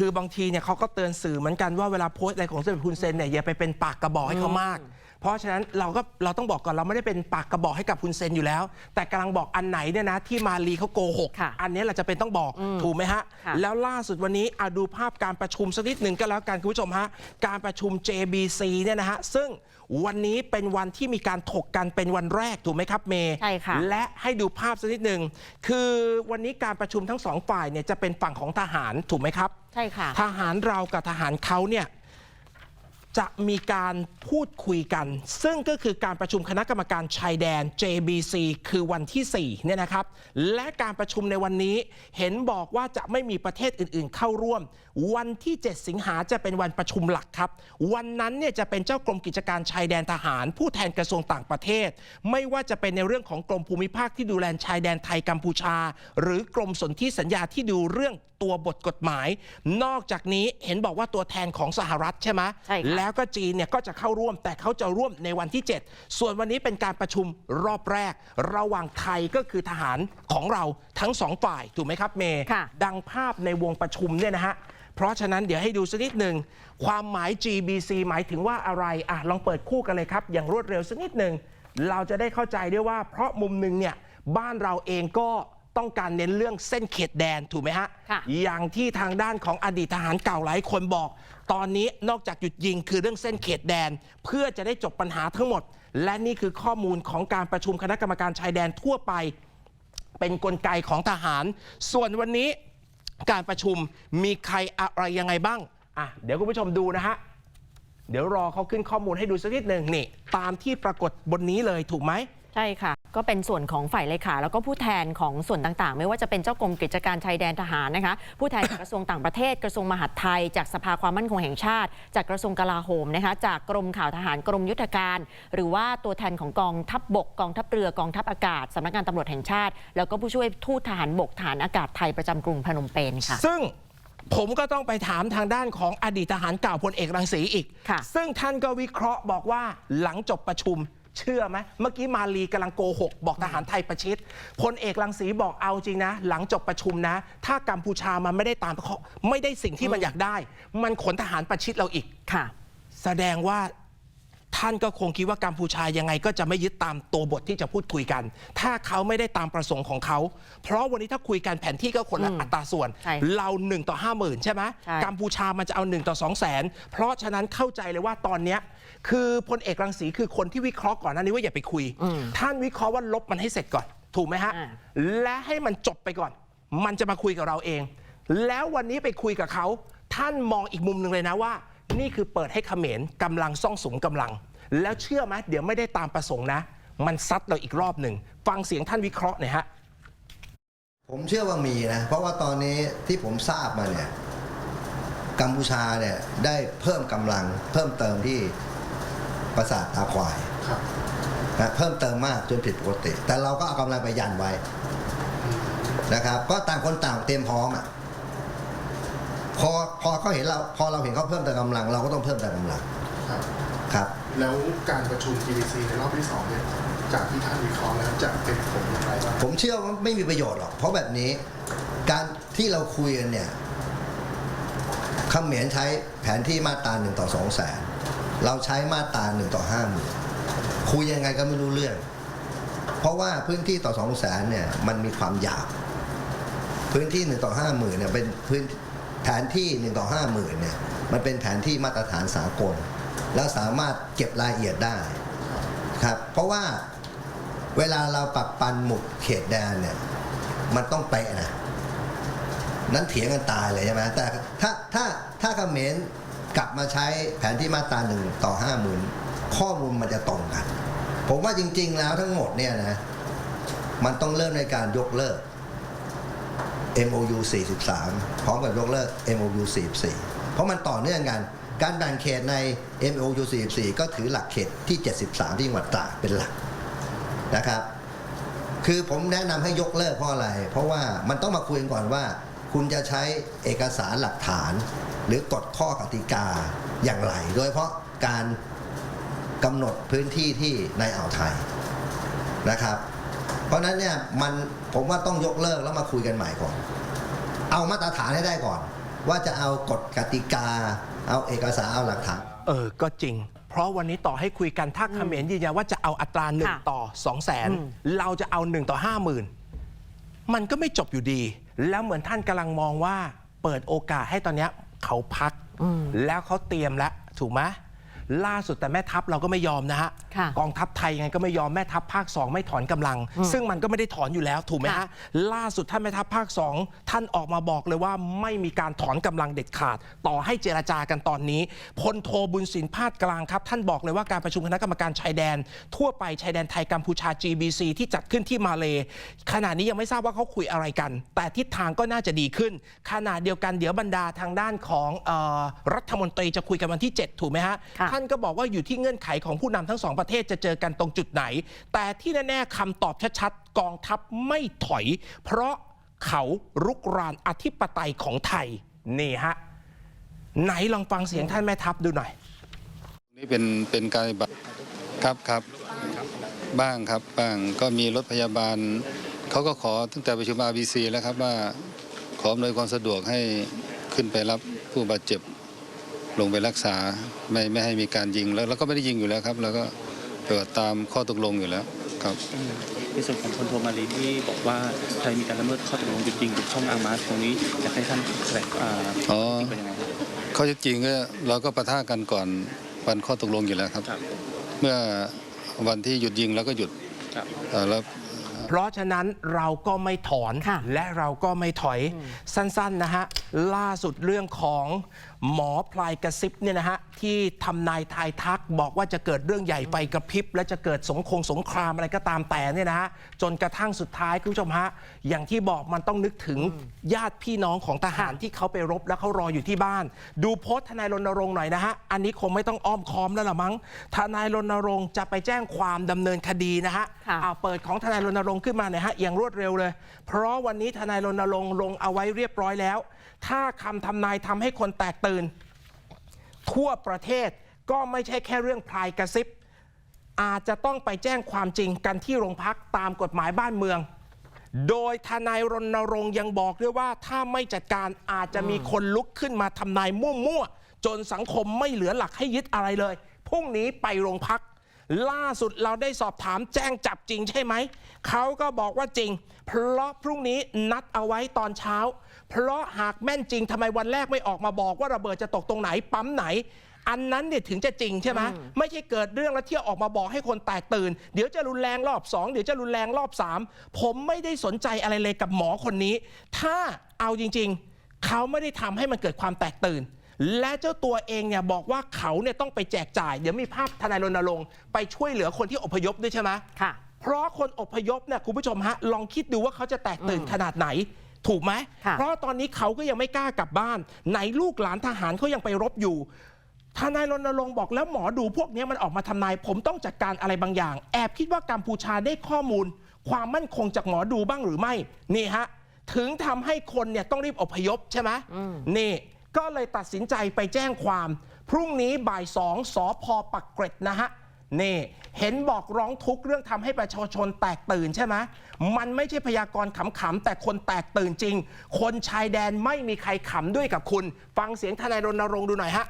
คือบางทีเนี่ยเขาก็เตือนสื่อเหมือนกันว่าเวลาโพสต์อะไรของสมเด็จคุณเซนเนี่ยอย่าไปเป็นปากกระบอกให้เขามาก เพราะฉะนั้นเราก็เราต้องบอกก่อนเราไม่ได้เป็นปากกระบอกให้กับคุณเซนอยู่แล้ว แต่กำลังบอกอันไหนเนี่ยนะที่มาลีเขาโกหกค่ะอันนี้เราจะเป็นต้องบอกถูกไหมฮะค่ะ แล้วล่าสุดวันนี้อาดูภาพการประชุมสักนิดหนึ่งก็แล้วกันคุณผู้ชมฮะการประชุม JBC เนี่ยนะฮะซึ่ง วันนี้เป็นวันที่มีการถกกันเป็นวันแรกถูกไหมครับเมย์ใช่ค่ะ และให้ดูภาพสักนิดหนึ่งคือวันนี้การประชุมทั้งสองฝ่ายเนี่ยจะเป็นฝั่งของทหารถูกไหมครับ ใช่ค่ะ ทหารเรากับทหารเขาเนี่ย จะมีการพูดคุยกัน ซึ่งก็คือการประชุมคณะกรรมการชายแดน JBC คือวันที่4เนี่ยนะครับ และการประชุมในวันนี้เห็นบอกว่าจะไม่มีประเทศอื่นๆ เข้าร่วม วันที่ 7 สิงหาจะเป็นวันประชุมหลักครับ วันนั้นเนี่ยจะเป็นเจ้ากรมกิจการชายแดนทหาร ผู้แทนกระทรวงต่างประเทศ ไม่ว่าจะเป็นในเรื่องของกรมภูมิภาคที่ดูแลชายแดนไทยกัมพูชา หรือกรมสนธิสัญญาที่ดูเรื่อง ตัวบทกฎหมาย นอกจากนี้เห็นบอกว่าตัวแทนของสหรัฐใช่ไหมใช่ค่ะ แล้วก็จีนเนี่ยก็จะเข้าร่วมแต่เขาจะร่วมในวันที่ 7 ส่วนวันนี้เป็นการประชุมรอบแรก ระหว่างไทยก็คือทหารของเราทั้งสองฝ่ายถูกไหมครับเมย์ค่ะ ดังภาพในวงประชุมเนี่ยนะฮะ เพราะฉะนั้นเดี๋ยวให้ดูสักนิดหนึ่งความหมาย GBC หมายถึงว่าอะไรอะลองเปิดคู่กันเลยครับ อย่างรวดเร็วสักนิดหนึ่งเราจะได้เข้าใจด้วยว่าเพราะมุมหนึ่งเนี่ยบ้านเราเองก็ ต้องการเน้นเรื่องเส้นเขตแดนถูกไหมฮะค่ะอย่างที่ทางด้านของอดีตทหารเก่าหลายคนบอก ตอนนี้นอกจากหยุดยิงคือเรื่องเส้นเขตแดน เพื่อจะได้จบปัญหาทั้งหมด และนี่คือข้อมูลของการประชุมคณะกรรมการชายแดนทั่วไป เป็นนกลไกของทหาร ส่วนวันนี้การประชุมมีใครอะไรยังไงบ้างอะเดี๋ยวคุณผู้ชมดูนะฮะเดี๋ยวรอเขาขึ้นข้อมูลให้ดูสักนิดหนึ่งนี่ตามที่ปรากฏบนนี้เลยถูกไหมใช่ค่ะ ก็เป็นส่วนของฝ่ายเลขาแล้วก็ผู้แทนของส่วนต่างๆ ไม่ว่าจะเป็นเจ้ากรมกิจการชายแดนทหารนะคะ ผู้แทนจากกระทรวงต่างประเทศ กระทรวงมหาดไทย จากสภาความมั่นคงแห่งชาติ จากกระทรวงกลาโหมนะคะจากกรมข่าวทหารกรมยุทธการ หรือว่าตัวแทนของกองทัพบบกกองทัพเรือกองทัพอากาศสำนักงานตำรวจแห่งชาติ แล้วก็ผู้ช่วยทูตทหารบกฐานอากาศไทยประจำกรุงพนมเปญค่ะ ซึ่งผมก็ต้องไปถามทางด้านของอดีตทหารเก่าพลเอกรังสีอีกค่ะซึ่งท่านก็วิเคราะห์บอกว่าหลังจบประชุม เชื่อไหมเมื่อกี้มาลีกำลังโกหก บอกทหารไทยประชิดพลเอกรังสีบอกเอาจริงนะ หลังจบประชุมนะ ถ้ากัมพูชามันไม่ได้ตามข้อไม่ได้สิ่งที่มันอยากได้ มันขนทหารประชิดเราอีก ค่ะ แสดงว่าท่านก็คงคิดว่ากัมพูชายังไงก็จะไม่ยึดตามตัวบทที่จะพูดคุยกัน ถ้าเขาไม่ได้ตามประสงค์ของเขา เพราะวันนี้ถ้าคุยกันแผนที่ก็คนละอืมอัตราส่วน ใช่เรา 1 ต่อ 5 0,000 ใช่ไหมใช่ กัมพูชามันจะเอา 1 ต่อ 2 0 0 0 0 0เพราะฉะนั้นเข้าใจเลยว่าตอนเนี้ย คือพลเอกรังสีคือคนที่วิเคราะห์ก่อนหน้านี้ว่าอย่าไปคุย ท่านวิเคราะห์ว่าลบมันให้เสร็จก่อน ถูกไหมฮะอ่าและให้มันจบไปก่อน มันจะมาคุยกับเราเอง แล้ววันนี้ไปคุยกับเขา ท่านมองอีกมุมหนึ่งเลยนะว่า นี่คือเปิดให้เขมรกำลังซ่องสุมกำลัง แล้วเชื่อไหมเดี๋ยวไม่ได้ตามประสงค์นะ มันซัดเราอีกรอบหนึ่งฟังเสียงท่านวิเคราะห์หน่อยฮะ ผมเชื่อว่ามีนะ เพราะว่าตอนนี้ที่ผมทราบมาเนี่ย กัมพูชาเนี่ยได้เพิ่มกำลังเพิ่มเติมที่ ปราสาทตาควายครับนะเพิ่มเติมมากจนผิดปกติ แต่เราก็เอากำลังไปยันไว้นะครับ ก็ต่างคนต่างเตรียมพร้อมอะพอพอเขาเห็นเราพอเราเห็นเขาเพิ่มเติมกำลัง เราก็ต้องเพิ่มเติมกำลังครับครับ แล้วการประชุม TBC ในรอบที่สองเนี่ยจากที่ท่านวิเคราะห์แล้วจะเป็นผลอย่างไรบ้างผมเชื่อว่าไม่มีประโยชน์หรอก เพราะแบบนี้ การที่เราคุยกันเนี่ยเขมรใช้แผนที่มาตราหนึ่งต่อสองแสน เราใช้มาตราหนึ่งต่อห้าหมื่นคุยยังไงก็ไม่รู้เรื่อง เพราะว่าพื้นที่ต่อสองแสนเนี่ยมันมีความหยาวพื้นที่หนึ่งต่อห้าหมื่นเนี่ยเป็นพื้นแผนที่หนึ่งต่อห้าหมื่นเนี่ยมันเป็นแผนที่มาตรฐานสากล แล้วสามารถเก็บรายละเอียดได้ครับเพราะว่าเวลาเราปักปันหมุดเขตแดนเนี่ยมันต้องเป๊ะนะนั้นเถียงกันตายเลยใช่ไหมแต่ถ้าถ้าถ้าเขมร กลับมาใช้แผนที่มาตราหนึ่งต่อห้าหมื่นข้อมูลมันจะตรงกัน ผมว่าจริง ๆ แล้วทั้งหมดเนี่ยนะ มันต้องเริ่มในการยกเลิก MOU 43 พร้อมกับยกเลิก MOU 44 เพราะมันต่อเนื่องกัน การแบ่งเขตใน MOU 44 ก็ถือหลักเขตที่ 73 ที่จังหวัดตราดเป็นหลักนะครับ คือผมแนะนำให้ยกเลิกเพราะอะไร เพราะว่ามันต้องมาคุยกันก่อนว่า คุณจะใช้เอกสารหลักฐาน หรือกฎข้อกติกาอย่างไร โดยเฉพาะการกำหนดพื้นที่ที่ในอ่าวไทยนะครับ เพราะฉะนั้นเนี่ยมันผมว่าต้องยกเลิกแล้วมาคุยกันใหม่ก่อน เอามาตรฐานให้ได้ก่อน ว่าจะเอากฎกติกา เอาเอกสารเอาหลักฐาน เออ ก็จริง เพราะวันนี้ต่อให้คุยกันถ้าเขมรยืนยันว่าจะเอาอัตราหนึ่งค่ะต่อ2 0 0แสนเราจะเอา1ต่อ5 0,000มันก็ไม่จบอยู่ดี แล้วเหมือนท่านกำลังมองว่าเปิดโอกาสให้ตอนเนี้ยเขาพัก แล้วเขาเตรียมแล้วถูกไหม ล่าสุดแต่แม่ทัพเราก็ไม่ยอมนะฮะค่ะกองทัพไทยยังไงก็ไม่ยอมแม่ทัพภาค 2 ไม่ถอนกำลัง ซึ่งมันก็ไม่ได้ถอนอยู่แล้วถูกไหมค่ะฮะล่าสุดท่านแม่ทัพภาค 2 ท่านออกมาบอกเลยว่าไม่มีการถอนกำลังเด็ดขาด ต่อให้เจรจากันตอนนี้พลโทบุญสินพาดกลางครับ ท่านบอกเลยว่าการประชุมคณะกรรมการชายแดน ทั่วไปชายแดนไทยกัมพูชา GBC ที่จัดขึ้นที่มาเลขณะนี้ยังไม่ทราบว่าเขาคุยอะไรกัน แต่ทิศทางก็น่าจะดีขึ้นขณะเดียวกันเดี๋ยวบรรดาทางด้านของเออรัฐมนตรีจะคุยกันวันที่ 7 ถูกไหมฮะค่ะ ท่านก็บอกว่าอยู่ที่เงื่อนไขของผู้นำทั้งสองประเทศจะเจอกันตรงจุดไหน แต่ที่แน่ๆคำตอบชัดๆกองทัพไม่ถอย เพราะเขารุกรานอธิปไตยของไทยนี่ฮะไหนลองฟังเสียงท่านแม่ทัพดูหน่อย นี่เป็นเป็นการบัตครับครับบ้างครับบ้างก็มีรถพยาบาลเขาก็ขอตั้งแต่ประชุม RBC แล้วครับว่าขออำนวยความสะดวกให้ขึ้นไปรับผู้บาดเจ็บ ลงไปรักษาไม่ไม่ให้มีการยิงแล้วเราก็ไม่ได้ยิงอยู่แล้วครับ แล้วก็ปฏิบัติตามข้อตกลงอยู่แล้วครับในส่วนของพลโทมาลีที่บอกว่าไทยมีการละเมิดข้อตกลงหยุดยิงหยุดช่องอามาสตรงนี้อยากให้ท่านแถลงอ่าอ๋อจริงเป็นยังไงครับข้อเท็จจริงก็เราก็ประท่ากันก่อนวันข้อตกลงอยู่แล้วครับครับเมื่อวันที่หยุดยิงเราก็หยุดครับเอ่อแล้วเพราะฉะนั้นเราก็ไม่ถอนค่ะและเราก็ไม่ถอยสั้น ๆนะฮะ ล่าสุดเรื่องของ หมอพลายกระซิบเนี่ยนะฮะที่ทำนายทายทักบอกว่าจะเกิดเรื่องใหญ่ไฟกระพริบ และจะเกิดสงคงสงครามอะไรก็ตามแต่เนี่ยนะฮะจนกระทั่งสุดท้ายคุณผู้ชมฮะอย่างที่บอกมันต้องนึกถึงญาติพี่น้องของทหารที่เขาไปรบแล้วเขารออยู่ที่บ้าน ดูโพสต์ทนายรณรงค์หน่อยนะฮะอันนี้คงไม่ต้องอ้อมค้อมแล้วล่ะมั้งทนายรณรงค์จะไปแจ้งความดำเนินคดีนะฮะค่ะ เอาเปิดของทนายรณรงค์ขึ้นมาหน่อยฮะอย่างรวดเร็วเลย เพราะวันนี้ทนายรณรงค์ลงเอาไว้เรียบร้อยแล้ว ถ้าคำทำนายทำให้คนแตกตื่น ทั่วประเทศก็ไม่ใช่แค่เรื่องพลายกระซิบ อาจจะต้องไปแจ้งความจริงกันที่โรงพักตามกฎหมายบ้านเมือง โดยทนายรณรงค์ยังบอกด้วยว่าถ้าไม่จัดการอาจจะมีคนลุกขึ้นมาทำนายมั่วๆจนสังคมไม่เหลือหลักให้ยึดอะไรเลยพรุ่งนี้ไปโรงพัก ล่าสุดเราได้สอบถามแจ้งจับจริงใช่ไหม เขาก็บอกว่าจริง เพราะพรุ่งนี้นัดเอาไว้ตอนเช้า เพราะหากแม่นจริงทำไมวันแรกไม่ออกมาบอกว่าระเบิดจะตกตรงไหนปั๊มไหน อันนั้นเนี่ยถึงจะจริงใช่ไหมไม่ใช่เกิดเรื่องแล้วเที่ยวออกมาบอกให้คนแตกตื่น เดี๋ยวจะรุนแรงรอบ2เดี๋ยวจะรุนแรงรอบ3ผมไม่ได้สนใจอะไรเลยกับหมอคนนี้ ถ้าเอาจริง ๆ เขาไม่ได้ทำให้มันเกิดความแตกตื่น และเจ้าตัวเองเนี่ยบอกว่าเขาเนี่ยต้องไปแจกจ่าย เดี๋ยวมีภาพทนายรณรงค์ไปช่วยเหลือคนที่อพยพด้วยใช่ไหมค่ะ เพราะคนอพยพเนี่ยคุณผู้ชมฮะลองคิดดูว่าเขาจะแตกตื่นขนาดไหน ถูกไหม ค่ะ เพราะตอนนี้เขาก็ยังไม่กล้ากลับบ้าน ไหนลูกหลานทหารเขายังไปรบอยู่ ทนายรณรงค์บอกแล้วหมอดูพวกนี้มันออกมาทำนาย ผมต้องจัดการอะไรบางอย่าง แอบคิดว่ากัมพูชาได้ข้อมูล ความมั่นคงจากหมอดูบ้างหรือไม่ นี่ฮะ ถึงทำให้คนเนี่ยต้องรีบอพยพใช่ไหมนี่ ก็เลยตัดสินใจไปแจ้งความ พรุ่งนี้บ่ายสองสอพอปักเกร็ดนะฮะนี่เห็นบอกร้องทุกข์เรื่องทำให้ประชาชนแตกตื่นใช่ไหมมันไม่ใช่พยากรณ์ขำๆแต่คนแตกตื่นจริง คนชายแดนไม่มีใครขำด้วยกับคุณ ฟังเสียงทนายรณรงค์ดูหน่อยฮะ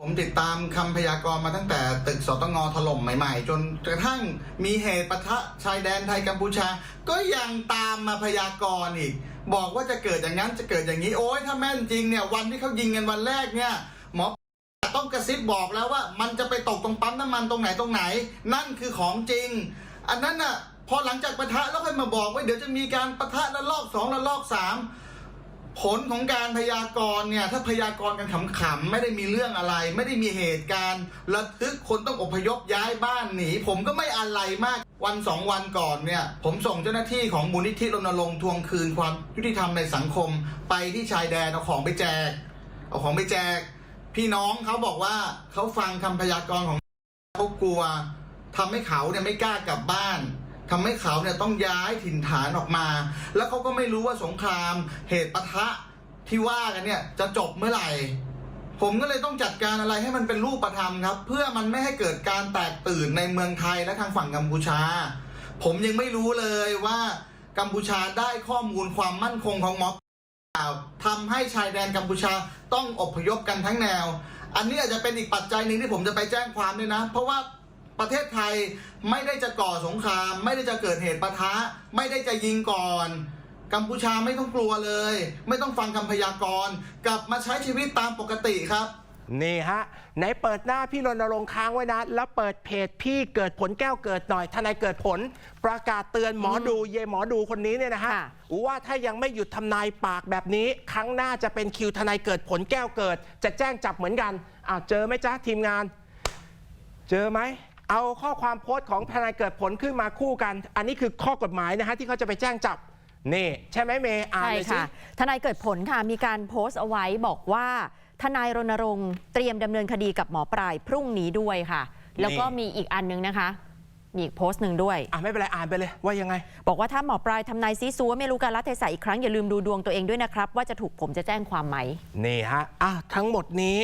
ผมติดตามคำพยากรณ์มาตั้งแต่ตึกสตงถล่มใหม่ๆ จนกระทั่งมีเหตุปะทะชายแดนไทยกัมพูชา ก็ยังตามมาพยากรณ์อีก บอกว่าจะเกิดอย่างนั้นจะเกิดอย่างนี้โอ้ยถ้าแม่นจริงเนี่ยวันที่เขายิงกันวันแรกเนี่ยหมอต้องกระซิบบอกแล้วว่า มันจะไปตกตรงปั๊มน้ำมันตรงไหนตรงไหน นั่นคือของจริง อันนั้นน่ะพอหลังจากปะทะแล้วค่อยมาบอกว่าเดี๋ยวจะมีการปะทะระลอกสองระลอกสาม ผลของการพยากรณ์เนี่ยถ้าพยากรณ์กันขำๆไม่ได้มีเรื่องอะไร ไม่ได้มีเหตุการณ์ระทึกคนต้องอพยพย้ายบ้านหนีผมก็ไม่อะไรมากวันสองวันก่อนเนี่ย ผมส่งเจ้าหน้าที่ของมูลนิธิรณรงค์ทวงคืนความยุติธรรมในสังคม ไปที่ชายแดนเอาของไปแจก เอาของไปแจก พี่น้องเขาบอกว่าเขาฟังคำพยากรณ์ของเขากลัวทำให้เขาเนี่ยไม่กล้ากลับบ้าน ทำให้เขาเนี่ยต้องย้ายถิ่นฐานออกมา แล้วเขาก็ไม่รู้ว่าสงครามเหตุปะทะที่ว่ากันเนี่ยจะจบเมื่อไหร่ ผมก็เลยต้องจัดการอะไรให้มันเป็นรูปธรรมครับ เพื่อมันไม่ให้เกิดการแตกตื่นในเมืองไทยและทางฝั่งกัมพูชา ผมยังไม่รู้เลยว่ากัมพูชาได้ข้อมูลความมั่นคงของม็อบทำให้ชายแดนกัมพูชาต้องอพยพกันทั้งแนว อันนี้อาจจะเป็นอีกปัจจัยหนึ่งที่ผมจะไปแจ้งความด้วยนะ เพราะว่า ประเทศไทยไม่ได้จะก่อสงคราม ไม่ได้จะเกิดเหตุปะทะ ไม่ได้จะยิงก่อน กัมพูชาไม่ต้องกลัวเลย ไม่ต้องฟังคำพยากรณ์กลับมาใช้ชีวิตตามปกติครับ นี่ฮะไหนเปิดหน้าพี่รณรงค์ค้างไว้นะ แล้วเปิดเพจพี่เกิดผลแก้วเกิดหน่อยทนายเกิดผล ประกาศเตือนหมอดูเยหมอดูคนนี้เนี่ยนะฮะค่ะว่าถ้ายังไม่หยุดทำนายปากแบบนี้ ครั้งหน้าจะเป็นคิวทนายเกิดผลแก้วเกิด จะแจ้งจับเหมือนกันอ้าวเจอไหมจ๊ะทีมงาน เจอไหม เอาข้อความโพสต์ของทนายเกิดผลขึ้นมาคู่กัน อันนี้คือข้อกฎหมายนะฮะที่เขาจะไปแจ้งจับนี่ใช่ไหมเมย์อ่านใช่เลยสิ ค่ะทนายเกิดผลค่ะมีการโพสต์เอาไว้บอกว่า ทนายรณรงค์เตรียมดำเนินคดีกับหมอปลายพรุ่งนี้ด้วยค่ะ แล้วก็มีอีกอันนึงนะคะ มีอีกโพสต์หนึ่งด้วย อะไม่เป็นไรอ่านไปเลยว่ายังไง บอกว่าถ้าหมอปลายทำนายซีซัวไม่รู้การละเทศะอีกครั้งอย่าลืมดูดวงตัวเองด้วยนะครับ ว่าจะถูกผมจะแจ้งความไหม นี่ฮะอะทั้งหมดนี้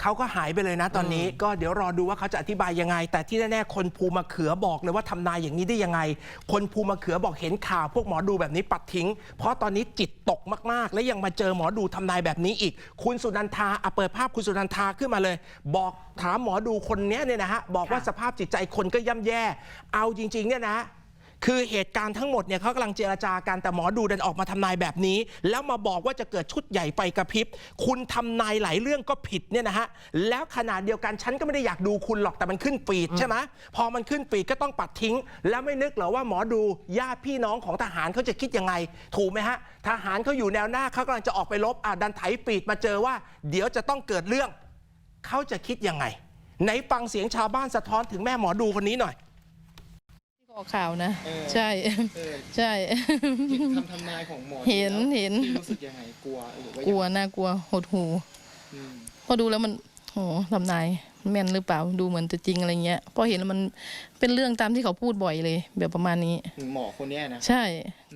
เขาก็หายไปเลยนะตอนนี้ ก็เดี๋ยวรอดูว่าเขาจะอธิบายยังไง แต่ที่แน่ๆคนภูมะเขือบอกเลยว่าทำนายอย่างนี้ได้ยังไง คนภูมะเขือบอกเห็นข่าวพวกหมอดูแบบนี้ปัดทิ้ง เพราะตอนนี้จิตตกมากๆ และยังมาเจอหมอดูทำนายแบบนี้อีก คุณสุนันทาอะเปิดภาพคุณสุนันทาขึ้นมาเลย บอกถามหมอดูคนเนี้ยเนี่ยนะฮะบอกว่าค่ะสภาพจิตใจคนก็ย่ำแย่ เอาจริงๆเนี่ยนะ คือเหตุการณ์ทั้งหมดเนี่ยเขากำลังเจรจากันแต่หมอดูดันออกมาทำนายแบบนี้ แล้วมาบอกว่าจะเกิดชุดใหญ่ไฟกระพริบ คุณทำนายหลายเรื่องก็ผิดเนี่ยนะฮะแล้วขนาดเดียวกันฉันก็ไม่ได้อยากดูคุณหรอกแต่มันขึ้นฟีดใช่ไหมพอมันขึ้นฟีดก็ต้องปัดทิ้ง แล้วไม่นึกเหรอว่าหมอดูญาติพี่น้องของทหารเขาจะคิดยังไง ถูกไหมฮะทหารเขาอยู่แนวหน้าเขากำลังจะออกไปรบอะดันไถฟีดมาเจอว่า เดี๋ยวจะต้องเกิดเรื่องเขาจะคิดยังไงไหนฟังเสียงชาวบ้านสะท้อนถึงแม่หมอดูคนนี้หน่อย ออกข่าวนะ เออ ใช่ เออใช่ เห็นคำทำนายของหมอเห็นแล้วเห็น พี่รู้สึกยังไงกลัวหรือว่ากลัวน่ากลัวหดหูอืมพอดูแล้วมันโหทำนายมันแม่นหรือเปล่าดูเหมือนจะจริงอะไรเงี้ยพอเห็นแล้วมันเป็นเรื่องตามที่เขาพูดบ่อยเลย แบบประมาณนี้ หมอคนเนี้ยนะ ใช่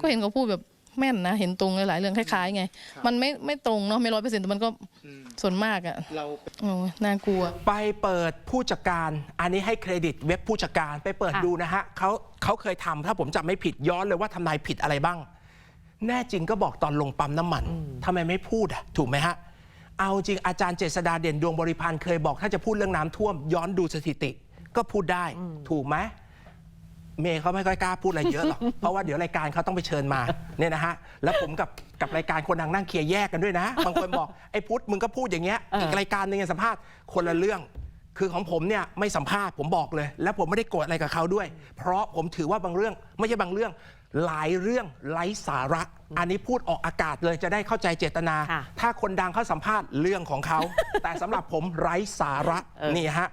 ก็เห็นเขาพูดแบบ แม่นนะ เห็นตรงหลายๆเรื่องคล้ายๆไงครับมันไม่ไม่ตรงเนาะไม่ร้อยเปอร์เซ็นต์แต่มันก็อืมส่วนมากอะเราโอ้น่ากลัว ไปเปิดผู้จัดการ อันนี้ให้เครดิตเว็บผู้จัดการไปเปิดค่ะดูนะฮะเขาเขาเคยทำถ้าผมจำไม่ผิดย้อนเลยว่าทำนายผิดอะไรบ้าง แน่จริงก็บอกตอนลงปั๊มน้ำมันทำไมไม่พูดอะ ถูกไหมฮะ เอาจริงอาจารย์เจษดาเด่นดวงบริพันธ์เคยบอก ถ้าจะพูดเรื่องน้ำท่วม ย้อนดูสถิติ ก็พูดได้ ถูกไหม เมย์เขาไม่ค่อยกล้าพูดอะไรเยอะหรอก เพราะว่าเดี๋ยวรายการเขาต้องไปเชิญมาเนี่ยนะฮะ แล้วผมกับกับรายการคนดังนั่งเคลียร์แยกกันด้วยนะ บางคนบอกไอ้พุทธมึงก็พูดอย่างเงี้ยเอออีอีกรายการหนึงเนี่ยสัมภาษณ์คนละเรื่อง คือของผมเนี่ยไม่สัมภาษณ์ผมบอกเลย แล้วผมไม่ได้โกรธอะไรกับเขาด้วย เพราะผมถือว่าบางเรื่องไม่ใช่บางเรื่องหลายเรื่องไร้สาระ อันนี้พูดออกอากาศเลยจะได้เข้าใจเจตนาค่ะถ้าคนดังเขาสัมภาษณ์เรื่องของเขา แต่สำหรับผมไร้สาระเออนี่ฮะ